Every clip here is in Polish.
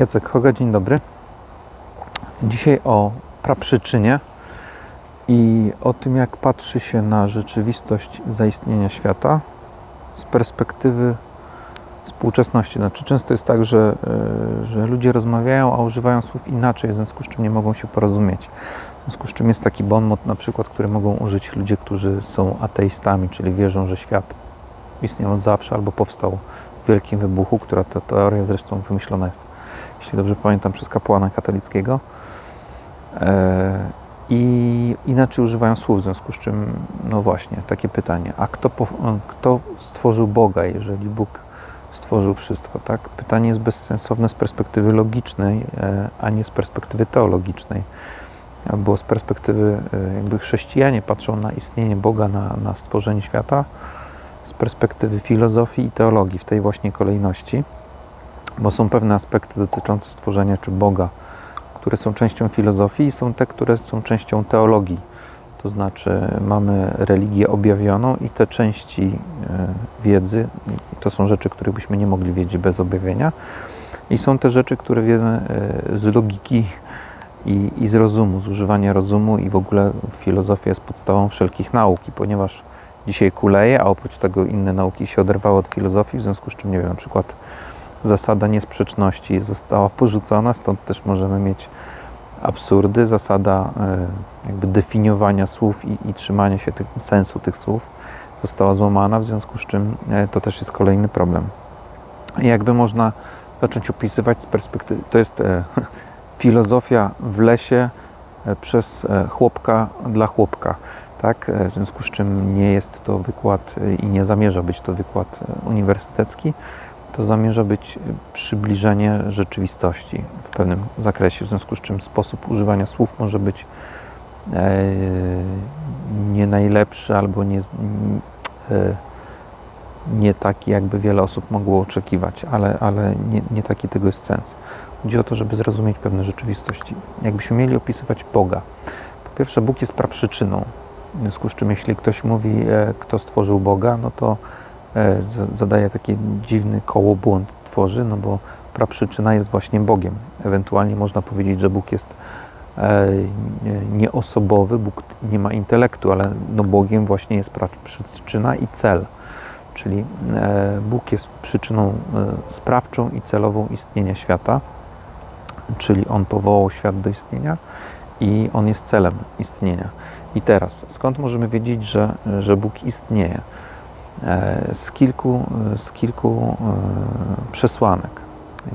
Jacek Hoga, dzień dobry. Dzisiaj o praprzyczynie i o tym, jak patrzy się na rzeczywistość zaistnienia świata z perspektywy współczesności. Znaczy, często jest tak, że, e, że ludzie rozmawiają, a używają słów inaczej, w związku z czym nie mogą się porozumieć. W związku z czym jest taki bon mot, na przykład, który mogą użyć ludzie, którzy są ateistami, czyli wierzą, że świat istniał od zawsze albo powstał w wielkim wybuchu, która ta teoria zresztą wymyślona jest, jeśli dobrze pamiętam, przez kapłana katolickiego. E, I inaczej używają słów, w związku z czym, no właśnie, takie pytanie. A kto, kto stworzył Boga, jeżeli Bóg stworzył wszystko, tak? Pytanie jest bezsensowne z perspektywy logicznej, e, a nie z perspektywy teologicznej. Bo z perspektywy e, jakby chrześcijanie patrzą na istnienie Boga, na, na stworzenie świata, z perspektywy filozofii i teologii w tej właśnie kolejności, bo są pewne aspekty dotyczące stworzenia czy Boga, które są częścią filozofii i są te, które są częścią teologii. To znaczy mamy religię objawioną i te części e, wiedzy, to są rzeczy, których byśmy nie mogli wiedzieć bez objawienia i są te rzeczy, które wiemy e, z logiki i, i z rozumu, z używania rozumu i w ogóle filozofia jest podstawą wszelkich nauk i ponieważ dzisiaj kuleje, a oprócz tego inne nauki się oderwały od filozofii, w związku z czym, nie wiem, na przykład zasada niesprzeczności została porzucona, stąd też możemy mieć absurdy, zasada e, jakby definiowania słów i, i trzymania się tych, sensu tych słów została złamana, w związku z czym e, to też jest kolejny problem. Jakby można zacząć opisywać z perspektywy, to jest e, filozofia w lesie przez chłopka dla chłopka. Tak? W związku z czym nie jest to wykład i nie zamierza być to wykład uniwersytecki, to zamierza być przybliżenie rzeczywistości w pewnym zakresie, w związku z czym sposób używania słów może być e, nie najlepszy albo nie, e, nie taki, jakby wiele osób mogło oczekiwać, ale, ale nie, nie taki tego jest sens. Chodzi o to, żeby zrozumieć pewne rzeczywistości. Jakbyśmy mieli opisywać Boga. Po pierwsze, Bóg jest praprzyczyną. W związku z czym, jeśli ktoś mówi, e, kto stworzył Boga, no to zadaje taki dziwny kołobłąd tworzy, no bo praprzyczyna jest właśnie Bogiem. Ewentualnie można powiedzieć, że Bóg jest e, nieosobowy, Bóg nie ma intelektu, ale no Bogiem właśnie jest praprzyczyna i cel. Czyli e, Bóg jest przyczyną sprawczą i celową istnienia świata, czyli On powołał świat do istnienia i On jest celem istnienia. I teraz, skąd możemy wiedzieć, że, że Bóg istnieje? E, z kilku, z kilku e, przesłanek,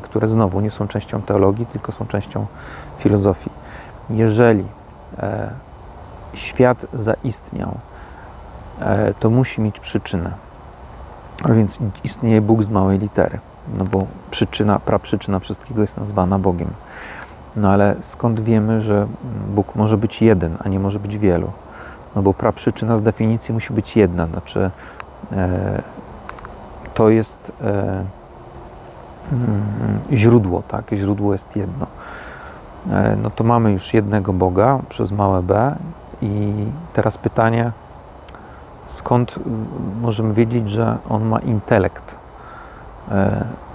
które znowu nie są częścią teologii, tylko są częścią filozofii. Jeżeli e, świat zaistniał, to musi mieć przyczynę. A więc istnieje Bóg z małej litery, no bo przyczyna, praprzyczyna wszystkiego jest nazwana Bogiem. No ale skąd wiemy, że Bóg może być jeden, a nie może być wielu? No bo praprzyczyna z definicji musi być jedna, znaczy E, to jest e, mm, źródło, tak? Źródło jest jedno. E, no to mamy już jednego Boga przez małe b i teraz pytanie, skąd możemy wiedzieć, że On ma intelekt?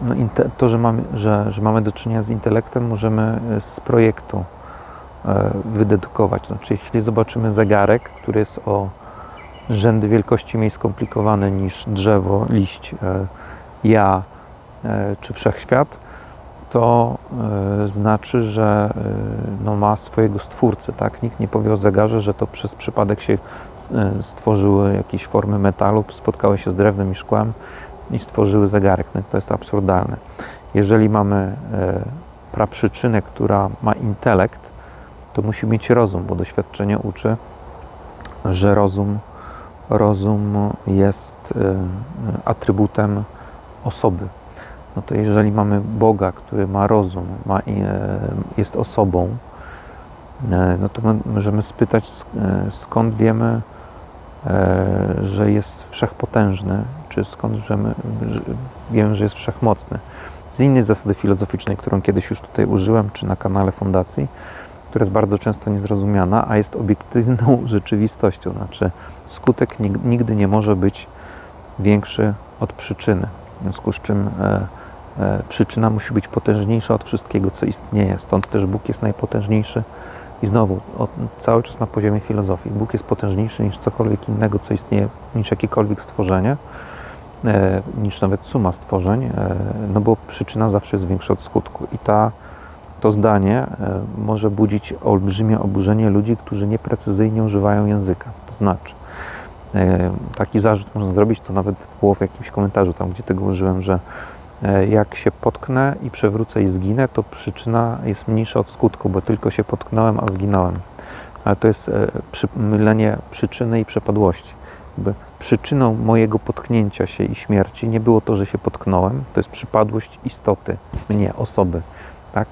No, to, że mamy, że, że mamy do czynienia z intelektem, możemy z projektu wydedukować. Znaczy, jeśli zobaczymy zegarek, który jest o rzędy wielkości mniej skomplikowane niż drzewo, liść, e, ja e, czy wszechświat, to e, znaczy, że no, ma swojego stwórcę. Tak? Nikt nie powie o zegarze, że to przez przypadek się stworzyły jakieś formy metalu, spotkały się z drewnem i szkłem i stworzyły zegarek. No, to jest absurdalne. Jeżeli mamy praprzyczynę, która ma intelekt, to musi mieć rozum, bo doświadczenie uczy, że rozum rozum jest y, atrybutem osoby. No to jeżeli mamy Boga, który ma rozum, ma, y, jest osobą, y, no to możemy spytać, skąd wiemy, że jest wszechpotężny, czy skąd wiemy, że wiemy, że jest wszechmocny. Z innej zasady filozoficznej, którą kiedyś już tutaj użyłem, czy na kanale Fundacji, która jest bardzo często niezrozumiana, a jest obiektywną rzeczywistością. Znaczy, skutek nigdy nie może być większy od przyczyny. W związku z czym e, E, Przyczyna musi być potężniejsza od wszystkiego, co istnieje. Stąd też Bóg jest najpotężniejszy. I znowu, cały czas na poziomie filozofii. Bóg jest potężniejszy niż cokolwiek innego, co istnieje, niż jakiekolwiek stworzenie, e, niż nawet suma stworzeń, no bo przyczyna zawsze jest większa od skutku. I ta, to zdanie e, może budzić olbrzymie oburzenie ludzi, którzy nieprecyzyjnie używają języka. To znaczy, e, taki zarzut można zrobić, to nawet było w jakimś komentarzu tam, gdzie tego użyłem, że e, jak się potknę i przewrócę i zginę, to przyczyna jest mniejsza od skutku, bo tylko się potknąłem, a zginąłem. Ale to jest mylenie przyczyny i przepadłości. Jakby przyczyną mojego potknięcia się i śmierci nie było to, że się potknąłem, to jest przypadłość istoty, mnie, osoby. Tak?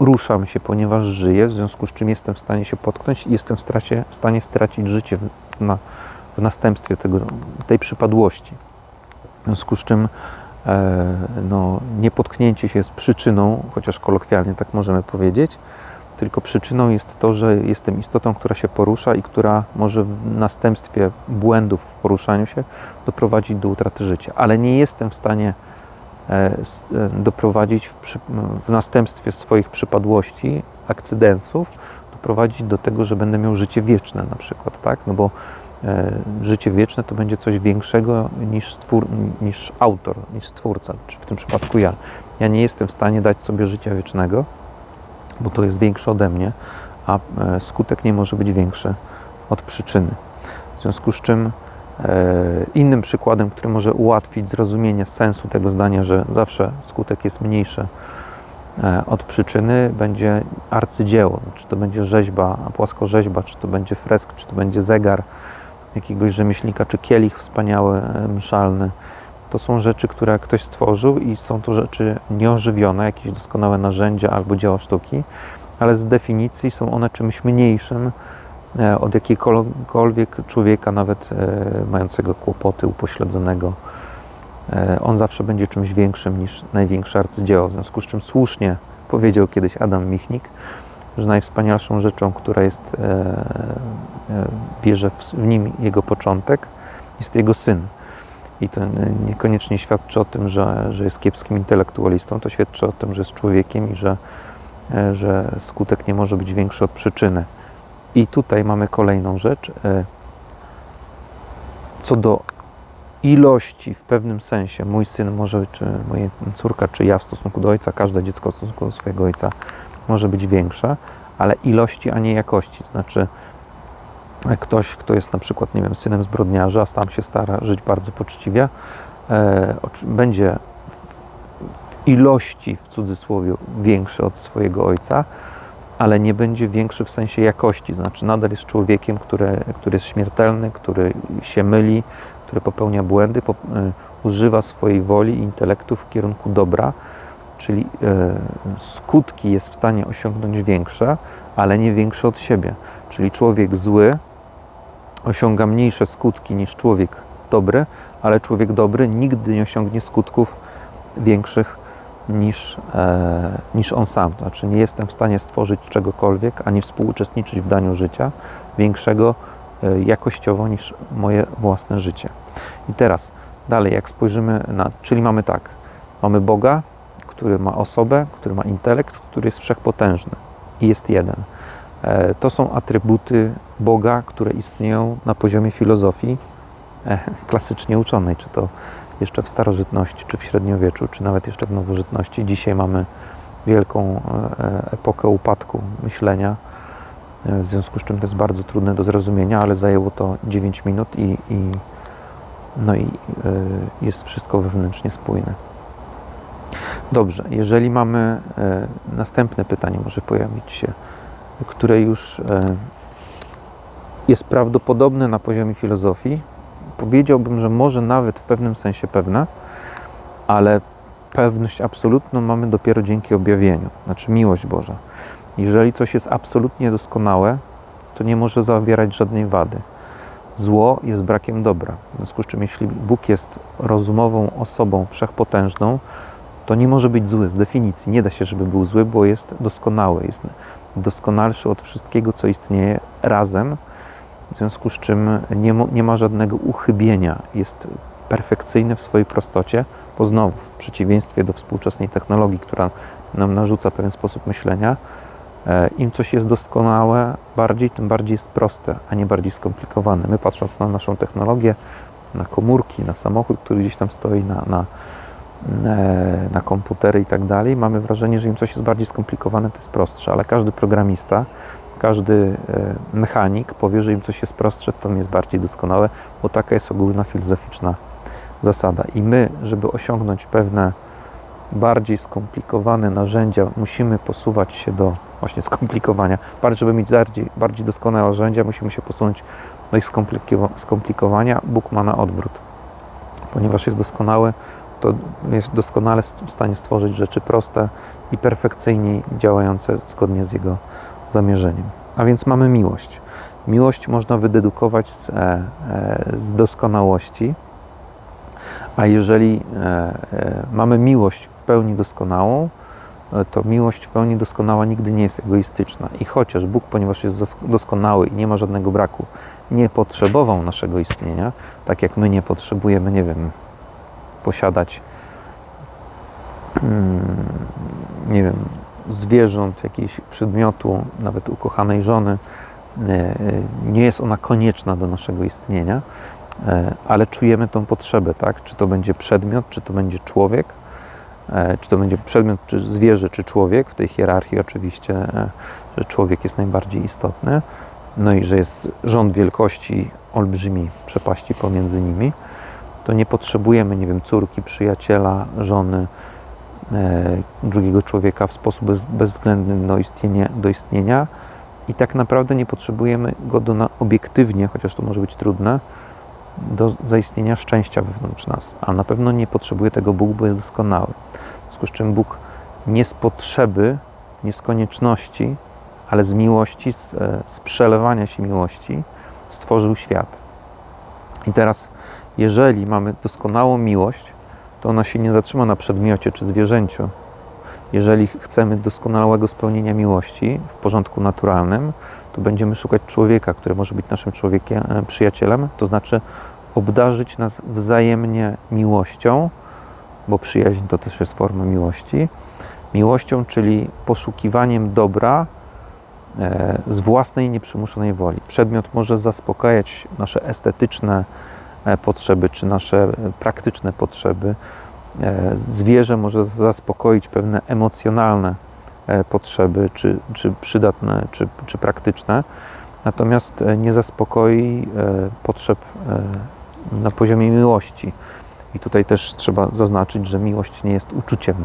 Ruszam się, ponieważ żyję, w związku z czym jestem w stanie się potknąć i jestem w, stracie, w stanie stracić życie w, na, w następstwie tego, tej przypadłości. W związku z czym e, no, niepotknięcie się jest przyczyną, chociaż kolokwialnie tak możemy powiedzieć, tylko przyczyną jest to, że jestem istotą, która się porusza i która może w następstwie błędów w poruszaniu się doprowadzić do utraty życia. Ale nie jestem w stanie doprowadzić w, w następstwie swoich przypadłości, akcydensów, doprowadzić do tego, że będę miał życie wieczne na przykład, tak? No bo e, życie wieczne to będzie coś większego niż, stwór, niż autor, niż stwórca, czy w tym przypadku ja. Ja nie jestem w stanie dać sobie życia wiecznego, bo to jest większe ode mnie, a e, skutek nie może być większy od przyczyny. W związku z czym e, innym przykładem, który może ułatwić zrozumienie sensu tego zdania, że zawsze skutek jest mniejszy e, od przyczyny, będzie arcydzieło. Czy to będzie rzeźba, płaskorzeźba, czy to będzie fresk, czy to będzie zegar jakiegoś rzemieślnika, czy kielich wspaniały, e, mszalny. To są rzeczy, które ktoś stworzył i są to rzeczy nieożywione, jakieś doskonałe narzędzia albo dzieła sztuki, ale z definicji są one czymś mniejszym e, od jakiegokolwiek człowieka, nawet e, mającego kłopoty, upośledzonego. E, On zawsze będzie czymś większym niż największe arcydzieło, w związku z czym słusznie powiedział kiedyś Adam Michnik, że najwspanialszą rzeczą, która jest, e, e, bierze w, nim jego początek, jest jego syn. I to niekoniecznie świadczy o tym, że, że jest kiepskim intelektualistą, to świadczy o tym, że jest człowiekiem i że, e, że skutek nie może być większy od przyczyny. I tutaj mamy kolejną rzecz. e, Co do ilości w pewnym sensie, mój syn może, czy moja córka, czy ja w stosunku do ojca, każde dziecko w stosunku do swojego ojca może być większe, ale ilości, a nie jakości. Znaczy, ktoś, kto jest na przykład, nie wiem, synem zbrodniarza, a sam się stara żyć bardzo poczciwie, e, będzie w ilości, w cudzysłowie, większy od swojego ojca, ale nie będzie większy w sensie jakości. Znaczy, nadal jest człowiekiem, który, który jest śmiertelny, który się myli, który popełnia błędy, po, e, używa swojej woli i intelektu w kierunku dobra, czyli e, skutki jest w stanie osiągnąć większe, ale nie większe od siebie. Czyli człowiek zły osiąga mniejsze skutki niż człowiek dobry, ale człowiek dobry nigdy nie osiągnie skutków większych niż, e, niż on sam. To znaczy nie jestem w stanie stworzyć czegokolwiek, ani współuczestniczyć w daniu życia większego e, jakościowo niż moje własne życie. I teraz dalej, jak spojrzymy na, czyli mamy tak, mamy Boga, który ma osobę, który ma intelekt, który jest wszechpotężny i jest jeden. E, To są atrybuty Boga, które istnieją na poziomie filozofii e, klasycznie uczonej, czy to jeszcze w starożytności, czy w średniowieczu, czy nawet jeszcze w nowożytności. Dzisiaj mamy wielką e, epokę upadku myślenia, e, w związku z czym to jest bardzo trudne do zrozumienia, ale zajęło to 9 minut i, i, no i e, jest wszystko wewnętrznie spójne. Dobrze, jeżeli mamy następne pytanie, może pojawić się, które już jest prawdopodobne na poziomie filozofii. Powiedziałbym, że może nawet w pewnym sensie pewne, ale pewność absolutną mamy dopiero dzięki objawieniu, znaczy miłość Boża. Jeżeli coś jest absolutnie doskonałe, to nie może zawierać żadnej wady. Zło jest brakiem dobra. W związku z czym, jeśli Bóg jest rozumową osobą wszechpotężną, to nie może być zły z definicji. Nie da się, żeby był zły, bo jest doskonały, jest doskonalszy od wszystkiego, co istnieje razem, w związku z czym nie, nie ma żadnego uchybienia. Jest perfekcyjny w swojej prostocie, Bo znowu, w przeciwieństwie do współczesnej technologii, która nam narzuca pewien sposób myślenia, e, im coś jest doskonałe bardziej, tym bardziej jest proste, a nie bardziej skomplikowane. My patrząc na naszą technologię, na komórki, na samochód, który gdzieś tam stoi, na, na, e, na komputery i tak dalej, mamy wrażenie, że im coś jest bardziej skomplikowane, to jest prostsze, ale każdy programista, każdy e, mechanik powie, że im coś jest prostsze, to jest bardziej doskonałe, bo taka jest ogólna filozoficzna zasada. I my, żeby osiągnąć pewne bardziej skomplikowane narzędzia, musimy posuwać się do właśnie skomplikowania. Żeby mieć bardziej, bardziej doskonałe narzędzia, musimy się posunąć do ich skomplikowa- skomplikowania. Bóg ma na odwrót. Ponieważ jest doskonały, to jest doskonale w stanie stworzyć rzeczy proste i perfekcyjnie działające zgodnie z Jego zamierzeniem. A więc mamy miłość. Miłość można wydedukować z, e, e, z doskonałości, a jeżeli e, mamy miłość w pełni doskonałą, to miłość w pełni doskonała nigdy nie jest egoistyczna. I chociaż Bóg, ponieważ jest dos- doskonały i nie ma żadnego braku, nie potrzebował naszego istnienia, tak jak my nie potrzebujemy, nie wiem, posiadać, mm, nie wiem, zwierząt, jakiegoś przedmiotu, nawet ukochanej żony, e, nie jest ona konieczna do naszego istnienia, e, ale czujemy tą potrzebę, tak? Czy to będzie przedmiot, czy to będzie człowiek, e, czy to będzie przedmiot, czy zwierzę, czy człowiek, w tej hierarchii oczywiście, że człowiek jest najbardziej istotny, no i że jest rząd wielkości olbrzymi przepaści pomiędzy nimi, to nie potrzebujemy, nie wiem, córki, przyjaciela, żony, drugiego człowieka w sposób bez, bezwzględny do istnienia, do istnienia i tak naprawdę nie potrzebujemy go do na, obiektywnie, chociaż to może być trudne, do zaistnienia szczęścia wewnątrz nas. A na pewno nie potrzebuje tego Bóg, bo jest doskonały. W związku z czym Bóg nie z potrzeby, nie z konieczności, ale z miłości, z, e, z przelewania się miłości stworzył świat. I teraz, jeżeli mamy doskonałą miłość, to ona się nie zatrzyma na przedmiocie czy zwierzęciu. Jeżeli chcemy doskonałego spełnienia miłości w porządku naturalnym, to będziemy szukać człowieka, który może być naszym człowiekiem, e, przyjacielem, to znaczy obdarzyć nas wzajemnie miłością, bo przyjaźń to też jest forma miłości. Miłością, czyli poszukiwaniem dobra e, z własnej nieprzymuszonej woli. Przedmiot może zaspokajać nasze estetyczne potrzeby czy nasze e, praktyczne potrzeby. E, Zwierzę może zaspokoić pewne emocjonalne e, potrzeby, czy, czy przydatne, czy, czy praktyczne, natomiast e, nie zaspokoi e, potrzeb e, na poziomie miłości. I tutaj też trzeba zaznaczyć, że miłość nie jest uczuciem,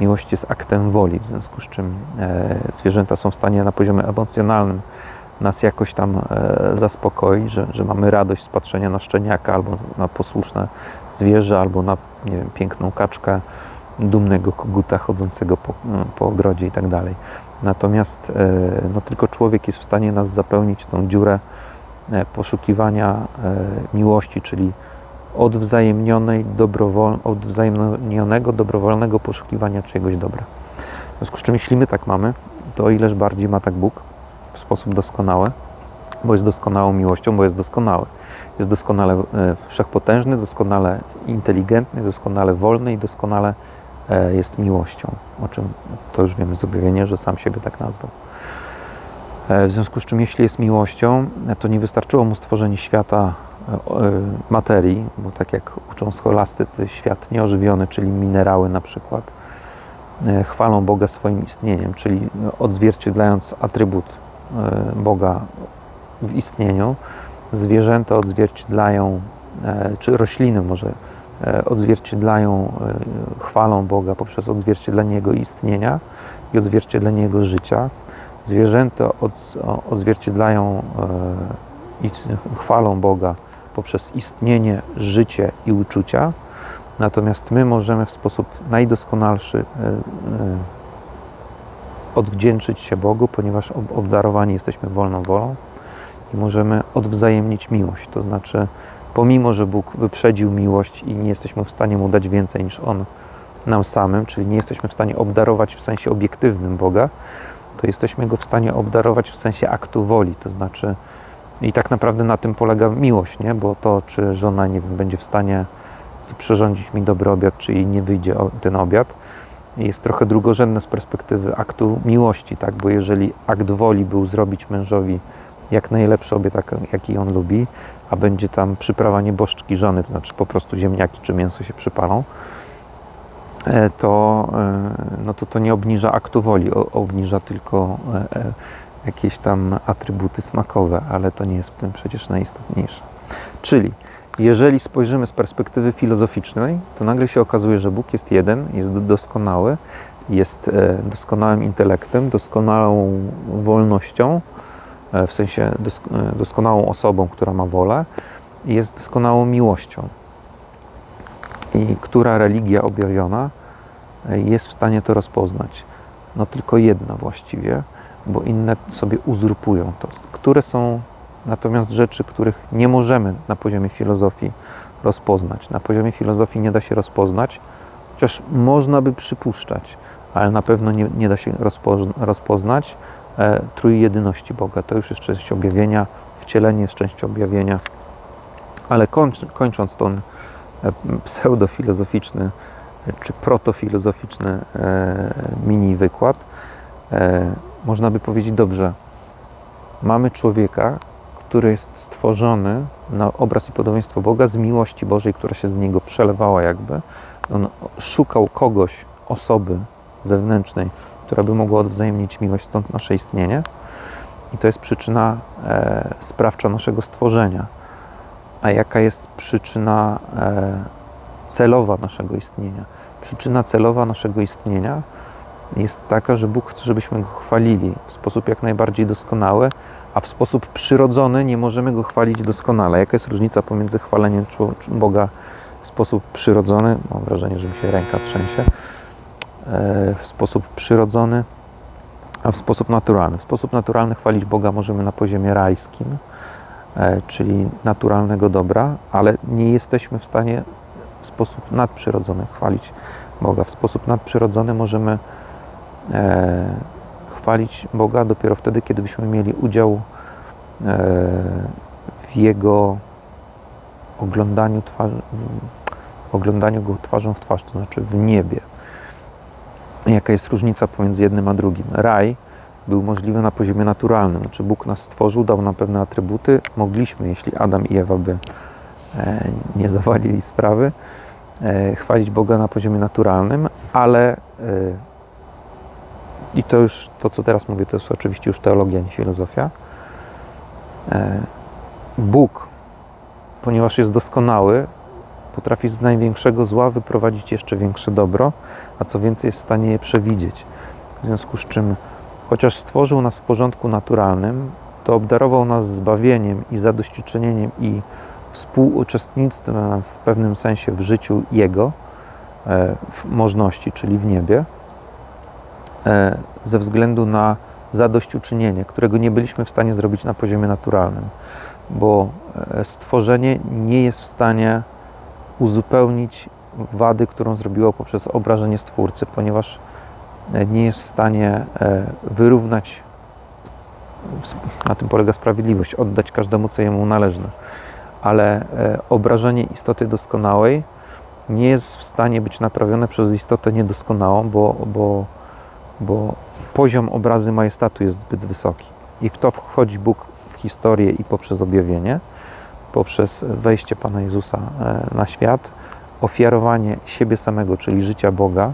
miłość jest aktem woli, w związku z czym e, zwierzęta są w stanie na poziomie emocjonalnym nas jakoś tam e, zaspokoić, że, że mamy radość z patrzenia na szczeniaka albo na posłuszne zwierzę, albo na nie wiem, piękną kaczkę, dumnego koguta chodzącego po, po ogrodzie i tak dalej. Natomiast e, no, tylko człowiek jest w stanie nas zapełnić tą dziurę e, poszukiwania miłości, czyli odwzajemnionej, dobrowol, odwzajemnionego, dobrowolnego poszukiwania czyjegoś dobra. W związku z czym, jeśli my tak mamy, to ileż bardziej ma tak Bóg w sposób doskonały, bo jest doskonałą miłością, bo jest doskonały. Jest doskonale e, wszechpotężny, doskonale inteligentny, doskonale wolny i doskonale e, jest miłością. O czym to już wiemy z objawienia, że sam siebie tak nazwał. E, W związku z czym, jeśli jest miłością, to nie wystarczyło mu stworzenie świata materii, bo tak jak uczą scholastycy, świat nieożywiony, czyli minerały na przykład, chwalą Boga swoim istnieniem, czyli odzwierciedlając atrybut Boga w istnieniu. Zwierzęta odzwierciedlają, e, czy rośliny może e, odzwierciedlają e, chwalą Boga poprzez odzwierciedlenie Jego istnienia i odzwierciedlenie Jego życia. Zwierzęta odzwierciedlają e, chwalą Boga poprzez istnienie, życie i uczucia. Natomiast my możemy w sposób najdoskonalszy e, e, odwdzięczyć się Bogu, ponieważ ob- obdarowani jesteśmy wolną wolą i możemy odwzajemnić miłość. To znaczy, pomimo, że Bóg wyprzedził miłość i nie jesteśmy w stanie Mu dać więcej niż On nam samym, czyli nie jesteśmy w stanie obdarować w sensie obiektywnym Boga, to jesteśmy Go w stanie obdarować w sensie aktu woli. To znaczy, i tak naprawdę na tym polega miłość, nie? bo to, czy żona nie wiem, będzie w stanie przyrządzić mi dobry obiad, czy jej nie wyjdzie ten obiad. Jest trochę drugorzędne z perspektywy aktu miłości, tak? bo jeżeli akt woli był zrobić mężowi jak najlepszy obiad, jak- jaki on lubi, a będzie tam przyprawa nieboszczki żony, to znaczy po prostu ziemniaki czy mięso się przypalą, e, to, e, no to to nie obniża aktu woli, obniża tylko e, jakieś tam atrybuty smakowe, ale to nie jest w tym przecież najistotniejsze. Czyli jeżeli spojrzymy z perspektywy filozoficznej, to nagle się okazuje, że Bóg jest jeden, jest doskonały, jest e, doskonałym intelektem, doskonałą wolnością, e, w sensie e, doskonałą osobą, która ma wolę, jest doskonałą miłością. I która religia objawiona jest w stanie to rozpoznać? No tylko jedna właściwie, bo inne sobie uzurpują to. Które są natomiast rzeczy, których nie możemy na poziomie filozofii rozpoznać. Na poziomie filozofii nie da się rozpoznać, chociaż można by przypuszczać, ale na pewno nie, nie da się rozpoz- rozpoznać e, trójjedyności Boga. To już jest część objawienia, wcielenie jest częścią objawienia. Ale kończ, kończąc ten e, pseudofilozoficzny e, czy protofilozoficzny e, mini wykład, e, można by powiedzieć dobrze, mamy człowieka, który jest stworzony na obraz i podobieństwo Boga z miłości Bożej, która się z niego przelewała jakby. On szukał kogoś, osoby zewnętrznej, która by mogła odwzajemnić miłość, stąd nasze istnienie. I to jest przyczyna e, sprawcza naszego stworzenia. A jaka jest przyczyna e, celowa naszego istnienia? Przyczyna celowa naszego istnienia jest taka, że Bóg chce, żebyśmy Go chwalili w sposób jak najbardziej doskonały, a w sposób przyrodzony nie możemy Go chwalić doskonale. Jaka jest różnica pomiędzy chwaleniem Boga w sposób przyrodzony, mam wrażenie, że mi się ręka trzęsie, e, w sposób przyrodzony, a w sposób naturalny. W sposób naturalny chwalić Boga możemy na poziomie rajskim, e, czyli naturalnego dobra, ale nie jesteśmy w stanie w sposób nadprzyrodzony chwalić Boga. W sposób nadprzyrodzony możemy e, chwalić Boga dopiero wtedy, kiedy byśmy mieli udział e, w Jego oglądaniu, oglądaniu Go twarzą w twarz, to znaczy w niebie. Jaka jest różnica pomiędzy jednym a drugim? Raj był możliwy na poziomie naturalnym, znaczy Bóg nas stworzył, dał nam pewne atrybuty. Mogliśmy, jeśli Adam i Ewa by e, nie zawalili sprawy, e, chwalić Boga na poziomie naturalnym, ale i to już, to co teraz mówię, to jest oczywiście już teologia, nie filozofia. E, Bóg, ponieważ jest doskonały, potrafi z największego zła wyprowadzić jeszcze większe dobro, a co więcej jest w stanie je przewidzieć. W związku z czym, chociaż stworzył nas w porządku naturalnym, to obdarował nas zbawieniem i zadośćuczynieniem i współuczestnictwem w pewnym sensie w życiu Jego, e, w możności, czyli w niebie, ze względu na zadośćuczynienie, którego nie byliśmy w stanie zrobić na poziomie naturalnym, bo e, stworzenie nie jest w stanie uzupełnić wady, którą zrobiło poprzez obrażenie Stwórcy, ponieważ e, nie jest w stanie e, wyrównać, na tym polega sprawiedliwość, oddać każdemu, co jemu należne. Ale e, obrażenie istoty doskonałej nie jest w stanie być naprawione przez istotę niedoskonałą, bo, bo, bo poziom obrazy majestatu jest zbyt wysoki. I w to wchodzi Bóg w historię i poprzez objawienie, poprzez wejście Pana Jezusa e, na świat, ofiarowanie siebie samego, czyli życia Boga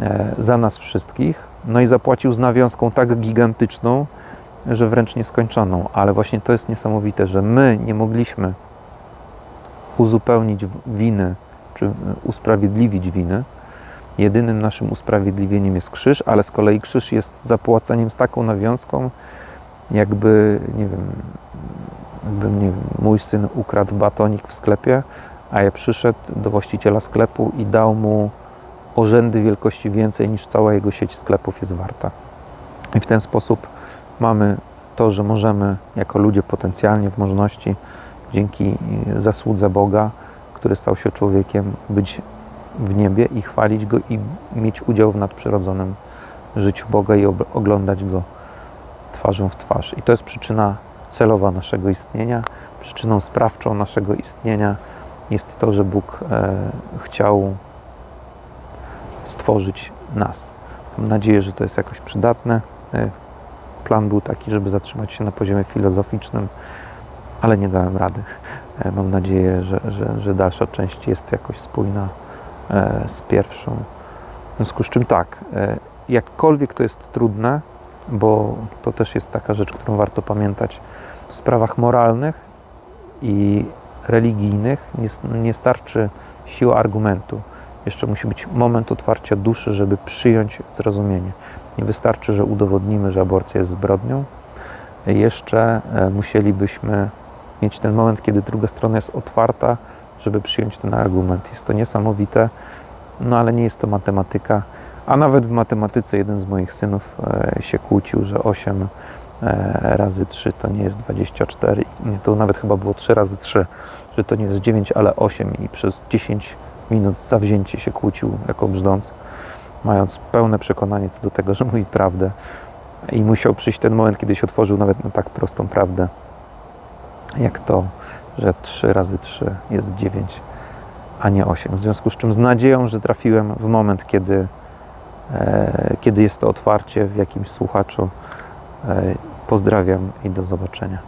e, za nas wszystkich, no i zapłacił z nawiązką tak gigantyczną, że wręcz nieskończoną. Ale właśnie to jest niesamowite, że my nie mogliśmy uzupełnić winy, czy usprawiedliwić winy. Jedynym naszym usprawiedliwieniem jest krzyż, ale z kolei krzyż jest zapłaceniem z taką nawiązką, jakby, nie wiem, jakby mój syn ukradł batonik w sklepie, a ja przyszedł do właściciela sklepu i dał mu o rzędy wielkości więcej niż cała jego sieć sklepów jest warta. I w ten sposób mamy to, że możemy jako ludzie potencjalnie w możności dzięki zasłudze Boga, który stał się człowiekiem, być w niebie i chwalić Go i mieć udział w nadprzyrodzonym życiu Boga i oglądać Go twarzą w twarz. I to jest przyczyna celowa naszego istnienia, przyczyną sprawczą naszego istnienia jest to, że Bóg e, chciał stworzyć nas. Mam nadzieję, że to jest jakoś przydatne. E, Plan był taki, żeby zatrzymać się na poziomie filozoficznym, ale nie dałem rady. E, Mam nadzieję, że, że, że dalsza część jest jakoś spójna z pierwszą. W związku z czym tak, e, jakkolwiek to jest trudne, bo to też jest taka rzecz, którą warto pamiętać w sprawach moralnych i religijnych nie, nie starczy siła argumentu. Jeszcze musi być moment otwarcia duszy, żeby przyjąć zrozumienie. Nie wystarczy, że udowodnimy, że aborcja jest zbrodnią. Jeszcze e, musielibyśmy mieć ten moment, kiedy druga strona jest otwarta, żeby przyjąć ten argument. Jest to niesamowite, no ale nie jest to matematyka. A nawet w matematyce jeden z moich synów e, się kłócił, że 8 e, razy 3 to nie jest 24. Nie, to nawet chyba było 3 razy 3, że to nie jest 9, ale 8 i przez 10 minut zawzięcie się kłócił jako brzdąc, mając pełne przekonanie co do tego, że mówi prawdę. I musiał przyjść ten moment, kiedy się otworzył nawet na tak prostą prawdę, jak to, że 3 razy 3 jest 9, a nie 8. W związku z czym z nadzieją, że trafiłem w moment, kiedy, e, kiedy jest to otwarcie w jakimś słuchaczu. E, pozdrawiam i do zobaczenia.